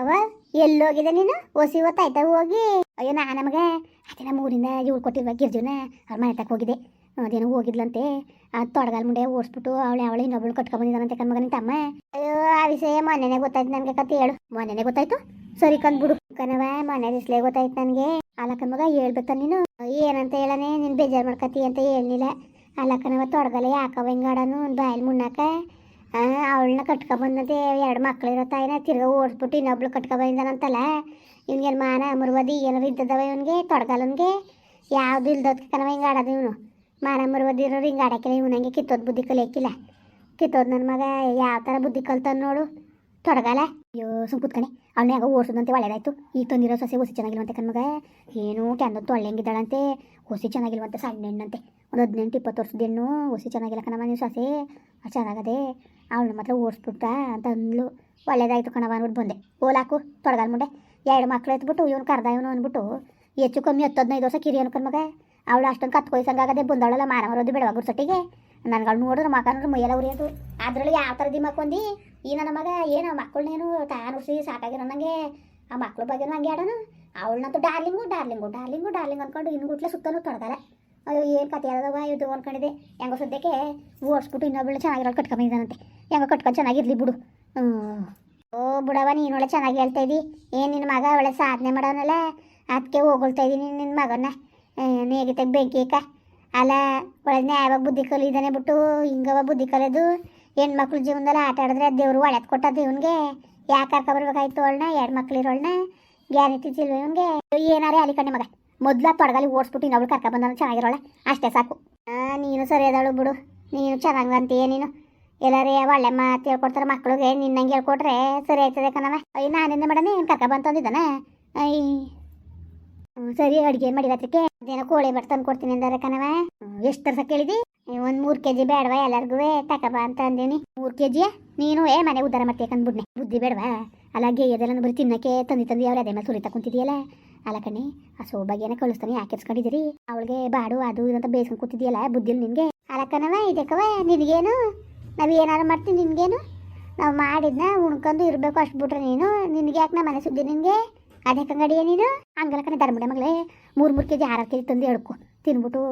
ಅವ ಎಲ್ಲಿ ಹೋಗಿದೆ ನೀನು? ಒಸಿ ಹೊತ್ತಾಯ್ತಾ ಹೋಗಿ? ಅಯ್ಯೋ, ನಾ ನಮಗೆ ಅದೇ ನಮ್ಮ ಊರಿಂದ ಇವಳು ಕೊಟ್ಟಿರುವ ಗಿರ್ಜುನ ಅವ್ರ ಮನೆ ತಕ್ಕ ಹೋಗಿದೆ. ಅದೇನೋ ಹೋಗಿದ್ಲಂತೆ. ಆ ತೊಡಗಾಲ್ ಮುಂಡೆ ಓಡಿಸ್ಬಿಟ್ಟು ಅವಳೆ, ಅವಳು ಇನ್ನೊಬ್ಳು ಕಟ್ಕೊಂಡ್ಬಂದಿದ್ದಾನಂತೆ ನಿಂತ ತಮ್ಮ. ಅಯ್ಯೋ, ಆ ವಿಷಯ ಮೊನ್ನೆನೆ ಗೊತ್ತಾಯ್ತು ನನಗೆ ಕತೆ ಹೇಳು. ಮೊನ್ನೆನೆ ಗೊತ್ತಾಯ್ತು? ಸರಿ ಕಂದ್ಬಿಡು. ಕಣವ ಮೊನ್ನೆ ದಿಸ್ಲೇ ಗೊತ್ತಾಯ್ತು ನನಗೆ. ಅಲ್ಲ ಕಣ್ಮಗ, ಹೇಳ್ಬೇಕ ನೀನು? ಏನಂತ ಹೇಳನೆ, ನೀನು ಬೇಜಾರು ಮಾಡ್ಕತಿ ಅಂತ ಹೇಳಲಿಲ್ಲ. ಅಲ್ಲ ಕಣವ ತೊಡಗಲ್ಲ ಯಾಕವ ಹಿಂಗಾಡನು? ಬಾಯಲ್ಲಿ ಮುನ್ನಾಕ ಅವಳನ್ನ ಕಟ್ಕೊಬಂದಂತೆ ಎರಡು ಮಕ್ಳು ಇರೋ ತಾಯಿನ ತಿರ್ಗ ಓಡಿಸ್ಬಿಟ್ಟು ಇನ್ನೊಬ್ಳು ಕಟ್ಕೊಬಂದಿದ್ದಾನಂತಲ್ಲ ಇವ್ನಿಗೇನು ಮಾನ, ಮುರುವದಿ ಏನಾರು ಇದ್ದದವ ಇವನಿಗೆ ತೊಡಗಲ್ಲನ್ಗೆ ಯಾವುದು ಇಲ್ದೋದ್ ಕಣವ ಹಿಂಗೆ ಆಡೋದು ಇವನು. ಮಾನ, ಮುರುವದಿ ಇರೋರು ಹಿಂಗೆ ಆಡಕ್ಕಿಲ್ಲ ಇವನಂಗೆ ಕಿತ್ತೋದ್ ಬುದ್ಧಿ ಕಲಿಯಕ್ಕಿಲ್ಲ. ಕಿತ್ತೋದು ನನ್ನ ಮಗ ಯಾವ ಥರ ಬುದ್ಧಿ ಕಲ್ತಾನ ನೋಡು. ತೊಡಗಲ್ಲ ಅಯ್ಯೋ ಸುಮ್ ಕೂತ್ಕಣೆ. ಅವಳನ್ನ ಯಾಗ ಓಡಿಸೋದಂತೆ ಒಳ್ಳೇದಾಯ್ತು. ಈಗ ತಂದಿರೋ ಸೊಸೆ ಹೊಸಿ ಚೆನ್ನಾಗಿಲ್ವಂತೆ ಕಣ್ಮಗ ಏನು ಕ್ಯಾಂದ ತೊಳ್ಳೆಂಗಿದ್ದಾಳಂತೆ ಹೊಸಿ ಚೆನ್ನಾಗಿಲ್ವಂತೆ ಸಣ್ಣ ಹೆಣ್ಣಂತೆ ಒಂದು ಹದಿನೆಂಟು, ಇಪ್ಪತ್ತು ವರ್ಷದೇನು ಹೆಣ್ಣು ಹೊಸಿ ಚೆನ್ನಾಗಿಲ್ಲ ಕಣವ ನೀವು ಸೊಸೆ. ಚೆನ್ನಾಗದೆ. ಅವಳು ಮಾತ್ರ ಓಡಿಸ್ಬಿಟ್ಟ ಅಂತ ಅಂದ್ಲು ಒಳ್ಳೇದಾಯ್ತು ಕಣವ ಅಂದ್ಬಿಟ್ಟು ಬಂದೆ. ಓಲಾಕು, ತೊಡಗಲ್ ಮುಂಡೆ ಎರಡು ಮಕ್ಳು ಎತ್ಬಿಟ್ಟು, ಇವನು ಕರ್ದ ಇವನು ಅಂದ್ಬಿಟ್ಟು ಹೆಚ್ಚು ಕಮ್ಮಿ ಹತ್ತು ಹದಿನೈದು ವರ್ಷ ಕಿರಿ ಅನ್ಕೊಂಡ್ ಮಗ. ಅವಳು ಅಷ್ಟೊಂದು ಕತ್ಕೊಯ್ಸಂಗಾಗದೆ ಬಂದವಳಲ್ಲ ಮಾನ ಮರೋದು ಬೆಳವಾಗ ಗುರ್ಸಟ್ಟಿಗೆ. ನನ್ಗಳು ನೋಡಿದ್ರೆ ಮಕ ನೋಡ್ರೆ ಮೈಯೆಲ್ಲ ಉರಿಯೋದು ಅದ್ರಲ್ಲಿ ಯಾವ ಥರ ದಿಮ್ಮಕ್ಕೊಂದು ಈ ನನ್ನ ಮಗ, ಏನು ಮಕ್ಕಳನ್ನೇನು ತಾನುಸಿ ಸಾಕಾಗಿರೋ ನನಗೆ ಆ ಮಕ್ಳ ಬಗ್ಗೆನೂ ಹಂಗೆ ಆಡೋನು. ಅವಳನ್ನಂತೂ ಡಾರ್ಲಿಂಗು ಡಾರ್ಲಿಂಗು ಡಾರ್ಲಿಂಗು, ಡಾರ್ಲಿಂಗ್ ಅಂದ್ಕೊಂಡು ಇನ್ನು ಗುಟ್ಲೆ ಸುತ್ತಲೂ ತೊಡಗಲ್ಲ ಅಯ್ಯೋ, ಏನು ಕತೆ ಅದವ ಇದು ಅನ್ಕೊಂಡಿದ್ದೆ ಹೆಂಗೋ ಸದ್ಯಕ್ಕೆ ಓಡಿಸ್ಬಿಟ್ಟು ಇನ್ನೊಬ್ಳು ಚೆನ್ನಾಗಿರೋ ಕಟ್ಕೊಂಬಂದಿದ್ದಾನಂತೆ ಹೆಂಗೋ ಕಟ್ಕೊಂಡು ಚೆನ್ನಾಗಿರ್ಲಿ ಬಿಡು. ಓ ಬಿಡವ ನೀನು ಒಳ್ಳೆ ಚೆನ್ನಾಗಿ ಹೇಳ್ತಾ ಇದ್ದಿ ಏನು ನಿನ್ನ ಮಗ ಒಳ್ಳೆ ಸಾಧನೆ ಮಾಡೋನಲ್ಲ? ಅದಕ್ಕೆ ಹೋಗಳ್ತಾ ಇದ್ದೀನಿ ನಿನ್ನ ಮಗನ ನೇಗಿತ ಬೆಂಕಿ ಅಕ್ಕ ಅಲ್ಲ, ಒಳ್ಳೆ ನ್ಯಾಯವಾಗಿ ಬುದ್ಧಿ ಕಲಿದಾನೆ ಬಿಟ್ಟು ಹಿಂಗವ ಬುದ್ಧಿ ಕಲಿಯೋದು ಹೆಣ್ಮಕ್ಳು ಜೀವನದಲ್ಲಿ ಆಟ ಆಡಿದ್ರೆ ದೇವ್ರು ಒಳ್ಳೆದು ಕೊಟ್ಟದ್ದು ಇವನಿಗೆ. ಯಾಕೆ ಕರ್ಕೊಬರ್ಬೇಕಾಯ್ತು ಅವಳನ್ನ? ಎರಡು ಮಕ್ಳು ಇರೋಳನ್ನ ಗ್ಯಾರಂಟಿ ತಿಲ್ವ ಇವನಿಗೆ? ಏನಾರೇ ಅಲ್ಲಿ ಕಣ್ಣೆ ಮಗ. ಮೊದ್ಲ ತೊಡಗಲಿ ಓಡಿಸ್ಬಿಟ್ಟು ಇನ್ನೊಬ್ಳು ಕರ್ಕ ಬಂದ ಚೆನ್ನಾಗಿರೋಳೆ. ಅಷ್ಟೇ ಸಾಕು. ನೀನು ಸರಿ ಅದಾಳು ಬಿಡು. ನೀನು ಚೆನ್ನಾಗಿ ಅಂತೀಯ ನೀನು? ಎಲ್ಲಾರೇ ಒಳ್ಳೆ ಮಾತು ಹೇಳ್ಕೊಡ್ತಾರೆ ಮಕ್ಳಿಗೆ. ನಿನ್ನಂಗೆ ಹೇಳ್ಕೊಟ್ರೆ ಸರಿ ಆಯ್ತದೆ ಕಣವ ಅಯ್ಯ, ನಾನಿಂದ ಮೇಡಮ್ ಏನು ಕರ್ಕ ಬಂತಂದಿದ್ದಾನೆ ಅಯ್ಯ. ಸರಿ, ಅಡುಗೆ ಮಾಡಿದತ್ರಕ್ಕೆ ಅದೇನೋ ಕೋಳಿ ಬಟ್ ತಂದು ಕೊಡ್ತೀನಿ ಅಂದರೆ ಕಣವ ಎಷ್ಟು ತರ್ಸ ಕೇಳಿದಿ? ಒಂದು ಮೂರು ಕೆ ಜಿ ಬೇಡವಾ ಎಲ್ಲರಿಗೂ ತಕಬ ಅಂತ ಅಂದೀನಿ. ಮೂರು ಕೆ ಜಿಯ ನೀನು? ಏ ಮನೆ ಉದ್ದಾರ ಮಾಡ್ತೀಯ ಕಂದ್ಬಿಡ್ನೆ. ಬುದ್ಧಿ ಬೇಡವಾ ಅಲ್ಲ ಗೇಯದೆಲ್ಲ ಬರೀ ತಿನ್ನಕ್ಕೆ ತಂದು ತಂದು ಅವ್ರು ಅದೇ ಮೇಲೆ ಸುರಿತಾ ಕುಂತಿದ್ಯಲ್ಲ. ಅಲ್ಲ ಕಣಿ ಆ ಸೋಬಾಗಿಯನ್ನ ಕಳಿಸ್ತಾನೆ, ಯಾಕೆ ಎತ್ಸ್ಕೊಂಡಿದ್ದೀರಿ ಅವಳಿಗೆ ಬಾಡು, ಅದು ಇದಂತ ಬೇಯಿಸ್ಕೊಂಡು ಕೂತಿದ್ಯಲ್ಲ, ಬುದ್ಧಿಲ್ ನಿನಗೆ? ಅಲ್ಲ ಕಣವ ಇದಕ್ಕವ ನಿನಗೇನು? ನಾವು ಏನಾರು ಮಾಡ್ತೀನಿ ನಿನಗೇನು? ನಾವು ಮಾಡಿದ್ನ ಉಣ್ಕೊಂಡು ಇರಬೇಕು ಅಷ್ಟು ಬಿಟ್ರೆ ನೀನು? ನಿನಗೆ ಯಾಕೆ ನಾ ಮನೆ ಸುದ್ದಿ ನಿನಗೆ? ಅದೇ ಕಂಗಡಿಯ ನೀನು? ಹಂಗಲ್ಲ ಕಣೆ ಧರ್ಮ ಮಗಳೇ, ಮೂರು ಮೂರು ಕೆ ಜಿ ಆರು ಕೆ ಜಿ ತಂದು ಎಳ್ಕೊ. ತಿನ್ಬಿಟ್ಟು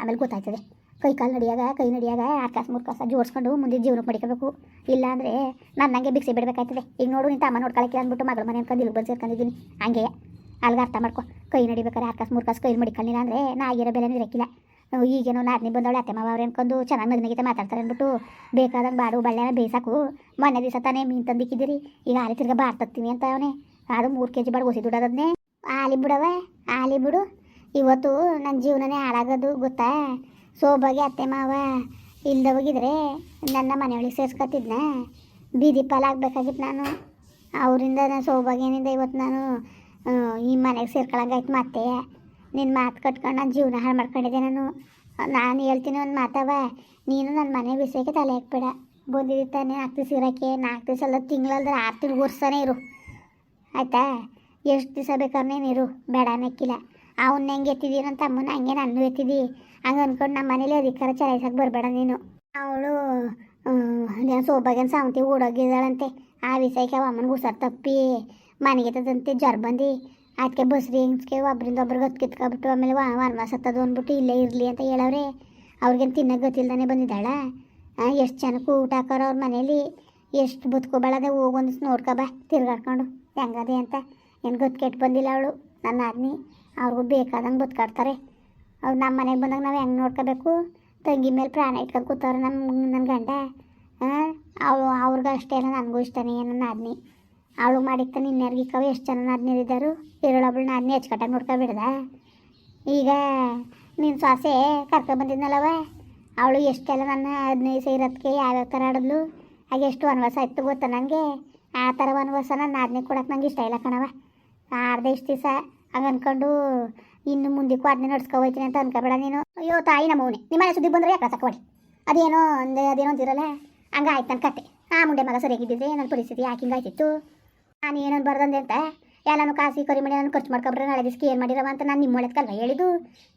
ಆಮೇಲೆ ಗೊತ್ತಾಯ್ತದೆ. ಕೈ ಕಾಲು ನಡಿಯಾಗ, ಕೈ ನಡಿಯಾಗ, ಆರು ಕಾಸು, ಮೂರು ಕಾಸು ಜೋಡಿಸ್ಕೊಂಡು ಮುಂದೆ ಜೀವನಕ್ಕೆ ಮಡಿಕೋಬೇಕು. ಇಲ್ಲ ಅಂದರೆ ನನ್ನಂಗೆ ಬಿಕ್ಸಿ ಬಿಡಬೇಕಾಯ್ತದೆ. ಈಗ ನೋಡು ನಿಂತ ಅಮ್ಮ ನೋಡ್ಕೊಳಕ್ಕೆ ಅಂದ್ಬಿಟ್ಟು ಮಗಳ ಮನೆ ಅಂದ್ಕೊಂಡು ಇಲ್ಲಿ ಬಂದು ಸೇರ್ಕೊಂಡಿದ್ದೀನಿ. ಹಂಗೆ ಅಲ್ಗೆ ಅರ್ಥ ಮಾಡ್ಕೊ. ಕೈ ನಡಿಬೇಕಾರೆ ಆರು ಕಾಸು ಕೈ ಮಡಿಕಲಿಲ್ಲ ಅಂದರೆ ನಾ ಆಗಿರೋ ಬೆಲೆ ಇರಕ್ಕಿಲ್ಲ ಈಗೇನೋ ನಾದಿನಿ ಬಂದವಳೆ ಅತ್ತೆ ಮಾವ ಅವ್ರು ಅನ್ಕೊಂಡು ಚೆನ್ನಾಗಿ ನಗ್ನಗಿತ ಮಾತಾಡ್ತಾರೆ ಅಂದ್ಬಿಟ್ಟು ಬೇಕಾದಂಗೆ ಬಾಡು ಬಳ್ಳೆನ ಬೇಯಿಸಾಕು ಮೊನ್ನೆ ದಿವಸ ತಾನೇ ಮೀನು ತಂದಿಕ್ಕಿದ್ದೀರಿ. ಈಗ ಆಲಿ ತಿರ್ಗ ಬಾರ್ ತತ್ತೀನಿ ಅಂತ ಅವನೇ. ಅದು ಮೂರು ಕೆ ಜಿ ಬಾಡು ಒಸಿ ದುಡೋದನ್ನೇ ಆಲಿ ಬಿಡವ ಆಲಿ ಬಿಡು. ಇವತ್ತು ನನ್ನ ಜೀವನನೇ ಹಾಳಾಗೋದು, ಗೊತ್ತಾ? ಸೋಬಾಗಿ ಅತ್ತೆ ಮಾವ ಇಲ್ದ ಹೋಗಿದ್ರೆ ನನ್ನ ಮನೆಯೊಳಗೆ ಸೇರ್ಸ್ಕೊತಿದ್ನ ಬೀದಿ ಪಾಲಾಗಬೇಕಾಗಿತ್ತು ನಾನು. ಅವರಿಂದ ನಾನು ಸೌಭಾಗ್ಯನಿಂದ ಇವತ್ತು ನಾನು? ಈ ಮನೆಗೆ ಸೇರ್ಕೊಳಂಗಾಯ್ತು ಮತ್ತೆ. ನಿನ್ನ ಮಾತು ಕಟ್ಕೊಂಡು ನಾನು ಜೀವನ ಹಾಳು ಮಾಡ್ಕೊಂಡಿದ್ದೆ ನಾನು. ನಾನು ಹೇಳ್ತೀನಿ ಒಂದು ಮಾತವ, ನೀನು ನನ್ನ ಮನೆ ವಿಷಯಕ್ಕೆ ತಲೆ ಹಾಕ್ಬೇಡ. ಬಂದಿದ್ದ ತಾನೆ ನಾಲ್ಕು ದಿವಸ ಇರೋಕ್ಕೆ ನಾಲ್ಕು ದಿವಸ ಅಲ್ಲ, ತಿಂಗಳಲ್ದ್ರೆ ಆರು ತಿಂಗಳು ಇರು. ಆಯಿತಾ? ಎಷ್ಟು ದಿವಸ ಬೇಕಾದ್ರೆ ಇರು, ಬೇಡ ಅನ್ನಕ್ಕಿಲ್ಲ. ಅವನ್ನ ಹೆಂಗೆ ಎತ್ತಿದಿ ನನ್ನ ತಮ್ಮನ ಹಂಗೆ ನಾನು ಎತ್ತಿದಿ. ಹಂಗೆ ಅಂದ್ಕೊಂಡು ನಮ್ಮ ಮನೇಲಿ ಅಧಿಕಾರ ಚಲಾಯಿಸಕ್ಕೆ ಬರಬೇಡ ನೀನು. ಅವಳು ಸೋಬಾಗೇನು ಸಾವಂತಿ ಓಡೋಗಿದ್ದಾಳಂತೆ. ಆ ವಿಷಯಕ್ಕೆ ಅವ ಅಮ್ಮನ ಹುಷಾರು ತಪ್ಪಿ. ಮನೆಗೆ ತಂತೆ ಜ್ವರ ಬಂದು ಅದಕ್ಕೆ ಬಸ್ರಿ ಹಿಂಗೆ ಒಬ್ರಿಂದ ಒಬ್ರಿಗೆ ಹೊತ್ತು ಕಿತ್ಕೊಬಿಟ್ಟು ಆಮೇಲೆ ವಾ ವನವಾಸ ಹತ್ತದು ಅಂದ್ಬಿಟ್ಟು ಇಲ್ಲೇ ಇರಲಿ ಅಂತ ಹೇಳವ್ರೆ. ಅವ್ರಿಗೇನು ತಿನ್ನಕ್ಕೆ ಗೊತ್ತಿಲ್ದಾನೆ ಬಂದಿದ್ದಾಳ. ಎಷ್ಟು ಜನಕ್ಕೆ ಊಟ ಹಾಕೋರು ಅವ್ರ ಮನೇಲಿ. ಎಷ್ಟು ಬದುಕೋಬೇಳದೆ ಹೋಗೊಂದು ನೋಡ್ಕೊಬ ತಿರ್ಗಾಡ್ಕೊಂಡು. ಹೆಂಗದೆ ಅಂತ. ಏನು ಗೊತ್ತು ಕೆಟ್ಟು ಬಂದಿಲ್ಲ ಅವಳು, ನನ್ನ ಆದ್ನಿ ಅವ್ರಿಗೂ ಬೇಕಾದಂಗೆ ಬದುಕಾಡ್ತಾರೆ. ಅವ್ರು ನಮ್ಮ ಮನೆಗೆ ಬಂದಾಗ ನಾವು ಹೆಂಗೆ ನೋಡ್ಕೋಬೇಕು? ತಂಗಿ ಮೇಲೆ ಪ್ರಾಣ ಇಟ್ಕೊಂಡು ಕೂತವ್ರೆ ನಮ್ಮ ನನ್ನ ಗಂಡ. ಅವಳು ಅವ್ರಿಗೆ ಅಷ್ಟೇ ಅಲ್ಲ, ನನಗೂ ಇಷ್ಟನೇ, ನನ್ನ ಆದ್ನಿ ಅವಳು ಮಾಡಿರ್ತಾನೆ ಇನ್ಯಾರಿಗೆ ಕವ ಎಷ್ಟು ಜನ ನಾದ್ನೀರಿದ್ದಾರು ಇರೋಳೊಬ್ಳು ನಾದ್ನಿ ಹೆಚ್ಕಟ್ಟಾಗಿ ನೋಡ್ಕೊಬಿಡ್ದ ಈಗ ನಿನ್ನ ಸೊಸೆ ಕರ್ಕೊಬಂದಿದ್ನಲ್ಲವ ಅವಳು ಎಷ್ಟೆಲ್ಲ ನನ್ನ ಹದಿನೈದು ಸೇರೋದಕ್ಕೆ ಯಾವ್ಯಾವ ಥರ ಆಡಿದ್ಲು? ಹಾಗೆ ಎಷ್ಟು ವನವಾಸ ಇತ್ತು ಗೊತ್ತಾ ನನಗೆ ಆ ಥರ ವನವಾಸ ನಾನು ನಾದ್ನಿ ಕೊಡಕ್ಕೆ ನಂಗೆ ಇಷ್ಟ ಇಲ್ಲ ಕಣವ ಆರ್ದೆ ಇಷ್ಟು ದಿವಸ ಹಂಗೆ ಅನ್ಕೊಂಡು ಇನ್ನು ಮುಂದಕ್ಕೂ ಅದನ್ನೇ ನಡ್ಸ್ಕೊ ಹೋಯ್ತೀನಿ ಅಂತ ಅನ್ಕೋಬೇಡ ನೀನು. ಅಯ್ಯೋ ತಾಯಿ ನಮ್ಮವನೇ ನಿಮ್ಮ ಮನೆ ಸುದ್ದಿ ಬಂದರೆ ಯಾಕೆ ತಕೊಡಿ ಅದೇನೋ ಅಂದೆ ಅದೇನೋ ಅಂತಿರಲ್ಲ ಹಂಗೆ ಆಯ್ತು ನನ್ನ ಕತೆ. ಆ ಮುಂಡೆ ಮಗ ಸರಿಯಾಗಿದ್ದಿದ್ರೆ ನನ್ನ ಪರಿಸ್ಥಿತಿ ಯಾಕೆ ಹಿಂಗಾಯ್ತಿತ್ತು? ನಾನು ಏನೊಂದು ಬರ್ದಂದೆ ಅಂತ? ಎಲ್ಲಾನು ಕಾಸಿ ಕರಿ ಮಾಡಿ ನಾನು ಖರ್ಚು ಮಾಡ್ಕೊಬ್ರೆ ನಾಳೆ ದಿವಸಕ್ಕೆ ಏನು ಮಾಡಿರವ ಅಂತ ನಾನು ನಿಮ್ಮ ಒಳಗೆ ಹೇಳಿದ್ದು?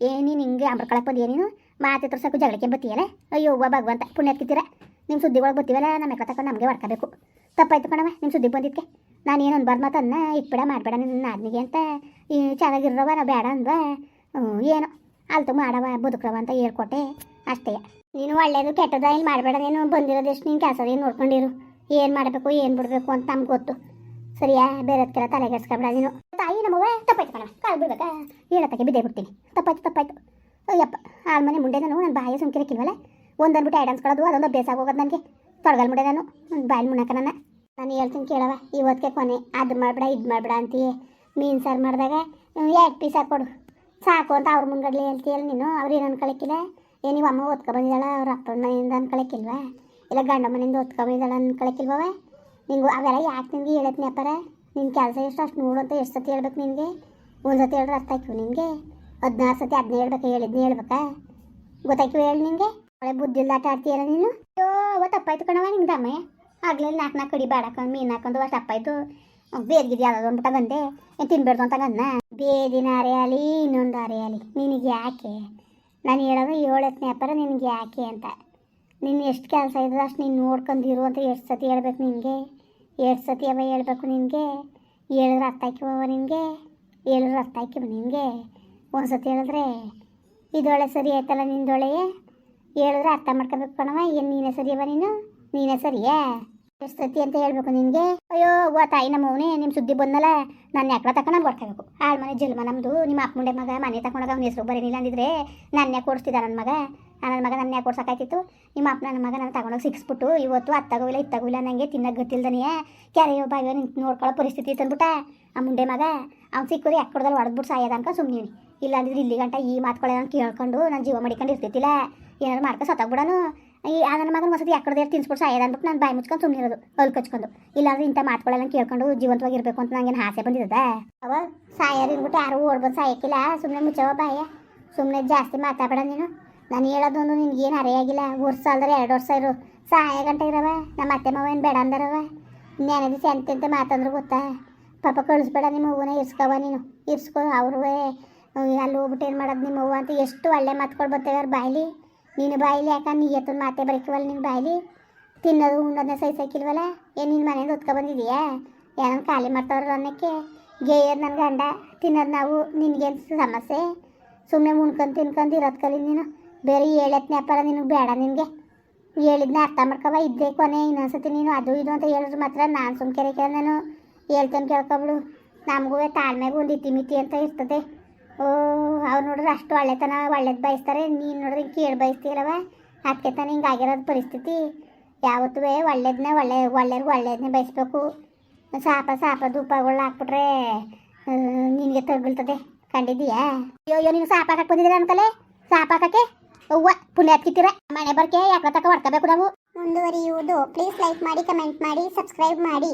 ಏನು ನೀನು ಹಿಂಗೆ ಅಂಬರ್ಕೊಳಕ್ಕೆ ಬಂದಿಯ ನೀನು? ಮಾತೆ ಸಾಕು ಜಗಳಕ್ಕೆ ಬತ್ತೀಯಲ್ಲ? ಅಯ್ಯೋ ಒಬ್ಬ ಭಗವಂತ ಪುಣ್ಯತ್ಕಿತ್ತೀರ ನಿಮ್ಮ ಸುದ್ದಿ ಒಳಗೆ ಬರ್ತೀವಲ್ಲ, ನಮ್ಮ ತಕೊಂಡು ನಮಗೆ ಹೊಡ್ಕೋಬೇಕು. ತಪ್ಪಾಯ್ತು ಕಣವ ನಿಮ್ಮ ಸುದ್ದಿಗೆ ಬಂದಿದ್ಕೆ? ನಾನು ಏನು ಅನ್ಬಾರ್ದು ಮಾತನ್ನ ಇಟ್ಬಿಡ, ಮಾಡಬೇಡ ನಿನ್ನ ನಾದ್ನಿಗೆ ಅಂತ ಈ ಚೆನ್ನಾಗಿರವ ನಾವು ಬೇಡ ಅಂದ ಏನೋ? ಅಲ್ತು ಮಾಡವ, ಬದುಕ್ರವ ಅಂತ ಹೇಳ್ಕೊಟ್ಟೆ. ಅಷ್ಟೇ. ನೀನು ಒಳ್ಳೇದು ಕೆಟ್ಟದ, ಇಲ್ಲಿ ಮಾಡಬೇಡ, ನೀನು ಬಂದಿರೋದೆಷ್ಟು ನೀನು ಕೆಲಸ ಏನು ನೋಡ್ಕೊಂಡಿರು? ಏನು ಮಾಡಬೇಕು, ಏನು ಬಿಡಬೇಕು ಅಂತ ನಮ್ಗೆ ಗೊತ್ತು. ಸರಿಯಾ? ಬೇರೆ ಕೆಲ ತಲೆ ತಲೆಗೆಡ್ಸ್ಕೊಬೇಡ ನೀನು. ತಾಯಿ ನಮ್ಮವ್ವ, ತಪ್ಪಾಯ್ತು ಕಣ ಕಾಲು ಬಿಡ್ಬೇಕಾ? ಹೇಳತ್ತಕ್ಕೆ ಬಿದ್ದೇ ಬಿಡ್ತೀನಿ. ತಪ್ಪಾಯ್ತು ತಪ್ಪಾಯ್ತು. ಅಯ್ಯಪ್ಪ ಆಳ್ ಮನೆ ಮುಂಡೆ ನಾನು ನನ್ನ ಬಾಯಿ ಸುಮ್ಕಿರಕ್ಕಿಲ್ವಲ್ಲ ಒಂದು ಅಂದ್ಬಿಟ್ಟು ಐಡ್ ಅನ್ಸ್ಕೊಳ್ಳೋದು ಅದೊಂದು ಅಭ್ಯಾಸ ಆಗೋಗೋದು ನನಗೆ. ತೊಡಗಲ್ ಮುಂಡೆ ನಾನು ಬಾಯಲ್ಲಿ ಮುಣಕ ನನ್ನ. ನಾನು ಹೇಳ್ತೀನಿ ಕೇಳವ ಇವತ್ತಿಗೆ ಕೊನೆ. ಅದು ಮಾಡಬೇಡ, ಇದು ಮಾಡಬೇಡ ಅಂತೀಯ. ಮೀನು ಸಾರು ಮಾಡಿದಾಗ ಎರಡು ಪೀಸ್ ಹಾಕ್ಕೊಡು ಸಾಕು ಅಂತ ಅವ್ರ ಮುಂಗಡಲಿ ಹೇಳ್ತೀಯಲ್ಲ ನೀನು, ಅವ್ರು ಏನು ಅನ್ಕೊಳಕ್ಕಿಲ್ಲ ಏ, ನೀವು ಅಮ್ಮ ಓದ್ಕೊ ಬಂದಿದ್ದಾಳ, ಅವ್ರ ಅಪ್ಪನ ಮನೆಯಿಂದ ಅನ್ಕೊಳಕ್ಕಿಲ್ವಾ ಇಲ್ಲ ಗಂಡ ಮನೆಯಿಂದ ಓದ್ಕೊ ಬಂದಿದ್ದಾಳ ಅನ್ಕೊಳಕ್ಕಿಲ್ವವ ನಿಂಗೆ ಅವೆಲ್ಲ ಯಾಕೆ ನಿನಗೆ ಹೇಳತ್ನಿ ಅಪ್ಪರ? ನಿನ್ನ ಕೆಲಸ ಎಷ್ಟು ಅಷ್ಟು ನೋಡು ಅಂತ ಎಷ್ಟು ಸತಿ ಹೇಳ್ಬೇಕು ನಿನಗೆ? ಒಂದು ಸತಿ ಹೇಳಿದ್ರೆ ಅರ್ಥ ಆಯ್ತು ನಿನಗೆ? ಹದಿನಾರು ಸತಿ ಅದನ್ನ ಹೇಳ್ಬೇಕು, ಹೇಳಿದ್ನ ಹೇಳ್ಬೇಕಾ? ಗೊತ್ತಾಯ್ತು ಹೇಳಿ ನಿನಗೆ ಒಳ್ಳೆ ಬುದ್ಧಿಲ್ಲ ಆಟ ಆಡ್ತೀಯಲ್ಲ ನೀನು? ಅಯ್ಯೋ ಅವತ್ತು ತಪ್ಪಾಯ್ತು ಕಣವ ನಿಂಗೆ ದಮ್ಮಯ್ಯ ಆಗ್ಲೇ ನಾಲ್ಕು ನಾಲ್ಕು ಕಡಿ ಬೇಡ ಹಾಕೊಂಡು ಮೀನು ಹಾಕೊಂಡು ಅಷ್ಟು ತಪ್ಪಾಯ್ತು. ಬೇರ್ಗಿದ್ದು ಯಾವ್ದು ಅಂದ್ಬಿಟ್ಟು ಬಂದೆ. ಏನು ತಿನ್ಬೇಡ್ದು ಅಂತ ಗನ್ನ ಬೇದಿನ ಅರೆಯಾಲಿ, ಇನ್ನೊಂದು ಅರೆಯಾಲಿ. ನಿನಗೆ ಯಾಕೆ? ನಾನು ಹೇಳೋದು ಏಳತ್ತನೇ ಅಪ್ಪರ, ನಿನಗೆ ಯಾಕೆ ಅಂತ. ನೀನು ಎಷ್ಟು ಕೆಲಸ ಇದ್ರೆ ಅಷ್ಟು ನೀನು ನೋಡ್ಕೊಂಡಿರು ಅಂತ ಎಷ್ಟು ಸತಿ ಹೇಳ್ಬೇಕು ನಿನಗೆ? ಎಷ್ಟು ಸತಿ ಅವ ಹೇಳ್ಬೇಕು ನಿನಗೆ? ಹೇಳಿದ್ರೆ ಅರ್ಥ ಹಾಕಿವ ನಿನಗೆ? ಹೇಳಿದ್ರೆ ಅರ್ಥ ಹಾಕಿವ ನಿನಗೆ? ಒಂದು ಸತಿ ಹೇಳಿದ್ರೆ? ಇದೊಳೆ ಸರಿ ಆಯ್ತಲ್ಲ ನಿಂದೊಳೆಯೇ ಹೇಳಿದ್ರೆ ಅರ್ಥ ಮಾಡ್ಕೋಬೇಕು ಕಣವ ಏನು ನೀನೇ ಸರಿಯವ ನೀನು? ನೀನೇ ಸರಿಯಾ? ಎಷ್ಟು ಅಂತ ಹೇಳ್ಬೇಕು ನಿನಗೆ? ಅಯ್ಯೋ, ಅವ್ವ, ತಾಯಿ ನಮ್ಮ ಅವನೇ ನಿಮ್ಮ ಸುದ್ದಿ ಬಂದಲ್ಲ ನಾನು ಯಾಕೆ ತಕೊಂಡು ನಾನು ಹೊಡ್ಕೋಬೇಕು ಆಳ್ ಮನೆ ಜಲ್ಮ ನಮ್ಮದು ನಿಮ್ಮ ಅಪ್ಪ ಮುಂಡೆ ಮಗ, ಮನೆ ತಗೊಂಡಾಗ ಅವ್ನ ಹೆಸರು ಬರೀನಿಲ್ಲ ಅಂದಿದ್ರೆ ನನ್ನ ಯಾಕೆ ನನ್ನ ಮಗ? ನನ್ನ ಮಗ ನನ್ನ ಯಾಕೆ ನಿಮ್ಮ ಅಪ್ಪ ನನ್ನ ಮಗ ನಾನು ತಗೊಂಡೋಗಿ ಸಿಕ್ಸ್ಬಿಟ್ಟು ಇವತ್ತು ಅತ್ತಾಗೋವಿಲ್ಲ ಇತ್ತಾಗೋಗಿಲ್ಲ ನನಗೆ ತಿನ್ನಕ್ಕೆ ಗೊತ್ತಿಲ್ದನೆಯೇ? ಕೆರೆಯೋ ಬಾವಿಯೋ ನಿಂತು ನೋಡ್ಕೊಳ್ಳೋ ಪರಿಸ್ಥಿತಿ ತಂದ್ಬಿಟ್ಟ ಆ ಮುಂಡೆ ಮಗ, ಅವ್ನು ಸಿಕ್ಕರು ಯಾಕೆ ಕೊಡ್ದಲ್ಲಿ ಹೊಡೆದ್ಬಿಟ್ಟು ಸಾಯೋದ ಅಂತ ಸುಮ್ಮನೆ ಇಲ್ಲ ಅಂದಿದ್ರೆ ಇಲ್ಲಿ ಗಂಟ ಈ ಮಾತುಗಳೇ ನಾನು ಕೇಳ್ಕೊಂಡು ನಾನು ಜೀವ ಮಡಿಕೊಂಡು ಇರ್ತಿತ್ತಿಲ್ಲ ಏನಾದ್ರು ಮಾಡ್ಕೊ ಸತ್ತೋಗ್ಬಿಡೋನು? ಈ ಆ ನನ್ನ ಮಗನ ವಸತಿ ಯಾಕಡೆ ತಿನ್ಸ್ಬಿಟ್ಟು ಸಾಯೋದ ಅಂದ್ಬಿಟ್ಟು ನಾನು ಬಾಯಿ ಮುಚ್ಕೊಂಡು ಸುಮ್ಮನೆ ಇರೋದು ಅಲ್ಲಿ ಕಚ್ಕೊಂಡು ಇಲ್ಲಾಂದ್ರೆ ಇಂಥ ಮಾತುಗಳೆಲ್ಲ ಕೇಳ್ಕೊಂಡು ಜೀವಂತವಾಗಿರ್ಬೇಕು ಅಂತ ನಂಗೇನು ಆಸೆ ಬಂದಿದ್ದದ? ಅವ ಸಾಯರ್ ಇರ್ಬಿಟ್ಟು ಯಾರು ಓಡ್ಬೋದು ಸಾಯಕ್ಕಿಲ್ಲ ಸುಮ್ಮನೆ ಮುಚ್ಚವ ಬಾಯ. ಸುಮ್ಮನೆ ಜಾಸ್ತಿ ಮಾತಾಡಬೇಡ ನೀನು. ನಾನು ಹೇಳೋದೊಂದು ನಿನ್ಗೇನು ಅರೆಯಾಗಿಲ್ಲ. ವರ್ಷ ಅಲ್ದ್ರೆ ಎರಡು ವರ್ಷ ಇರು. ಸಹಾಯ ಗಂಟೆ ಇರವ ನಮ್ಮ ಅತ್ತೆ ಮಾವ ಏನು ಬೇಡ ಅಂದಾರವ ನೆನೆದು ದಿವಸ ಎಂತೆಂತ ಮಾತಂದ್ರು ಗೊತ್ತಾ? ಪಾಪ ಕಳಿಸ್ಬೇಡ ನಿಮ್ಮ ಅವ್ವನ ಇರ್ಸ್ಕವ ನೀನು. ಇರ್ಸ್ಕೊ ಅವ್ರೂ ಅಲ್ಲಿ ಹೋಗ್ಬಿಟ್ಟು ಏನು ಮಾಡೋದು ನಿಮ್ಮ ಅಂತ ಎಷ್ಟು ಒಳ್ಳೆ ಮಾತುಗಳು ಬರ್ತವೆ ಅವ್ರ ಬಾಯ್ಲಿ ನೀನು ಬಾಯಿಲಿ ಯಾಕೆ ನೀ ಎತ್ತೊಂದು ಮಾತೆ ಬರಕಿವಲ್ಲ ನಿನ್ನ ಬಾಯಿಲಿ ತಿನ್ನೋದು ಉಣ್ಣೋದನ್ನ ಸಹಿಸಕ್ಕಿಲ್ವಲ್ಲ ಏನು ನಿನ್ನ ಮನೆಯಿಂದ ಹೊತ್ಕೊ ಬಂದಿದೀಯಾ? ಏನೋ ಖಾಲಿ ಮಾಡ್ತಾವ್ರ ಅನ್ನಕ್ಕೆ? ಗೇಯರ್ ನನ್ನ ಗಂಡ, ತಿನ್ನೋದು ನಾವು ನಿನಗೇನು ಸಮಸ್ಯೆ? ಸುಮ್ಮನೆ ಉಣ್ಕೊಂಡು ತಿನ್ಕೊಂಡು ಇರೋದು ಕಲಿ ನೀನು. ಬೇರೆ ಏಳತ್ನೇ ವ್ಯಾಪಾರ ನಿನಗೆ ಬೇಡ ನಿನಗೆ. ಹೇಳಿದ್ನ ಅರ್ಥ ಮಾಡ್ಕವ ಇದ್ದೇ ಕೊನೆ, ಇನ್ನೊಂದ್ಸತಿ ನೀನು ಅದು ಇದು ಅಂತ ಹೇಳಿದ್ರು ಮಾತ್ರ ನಾನು ಸುಮ್ಮನೆ ಕೇಳ ನಾನು ಹೇಳ್ತೇನೆ ಕೇಳ್ಕೊಬಿಡು ನಮಗೂ ತಾಳ್ಮೆಗೂ ಒಂದು ಇತಿಮಿತಿ ಅಂತ ಇರ್ತದೆ. ಅವ್ರು ನೋಡಿದ್ರೆ ಅಷ್ಟು ಒಳ್ಳೆತನ, ಒಳ್ಳೇದು ಬಯಸ್ತಾರೆ. ನೀನು ನೋಡಿದ್ರೆ ಕೇಳಿ ಬಯಸ್ತೀರವ ಅದಕ್ಕೆ ತಾನೆ ಹಿಂಗೆ ಆಗಿರೋದು ಪರಿಸ್ಥಿತಿ. ಯಾವತ್ತೂ ಒಳ್ಳೇದನ್ನೇ ಒಳ್ಳೆ, ಒಳ್ಳೆಯವ್ರಿಗೆ ಒಳ್ಳೇದನ್ನೇ ಬಯಸ್ಬೇಕು. ಸಾಪ ಸಾಪ ಧೂಪಗಳು ಹಾಕ್ಬಿಟ್ರೆ ನಿನಗೆ ತಗೊಳ್ತದೆ ಕಂಡಿದ್ದೀಯಾ? ಅಯ್ಯೋ ಅಯ್ಯೋ, ನೀನು ಸಾಪ ಹಾಕಕ್ಕೆ ಬಂದಿದ್ದೀರ ಅನ್ಕಲೆ ಸಾಪ ಹಾಕಕ್ಕೆ? ಅವ್ವ, ಪುಣ್ಯ ಹತ್ಕಿತ್ತೀರ ಮನೆ ಬರ್ಕೆ ಯಾಕೆ ತಕ ಹೊಡ್ಕೋಬೇಕು ನಾವು? ಮುಂದುವರಿಯುವುದು. ಪ್ಲೀಸ್ ಲೈಕ್ ಮಾಡಿ ಕಮೆಂಟ್ ಮಾಡಿ ಸಬ್ಸ್ಕ್ರೈಬ್ ಮಾಡಿ.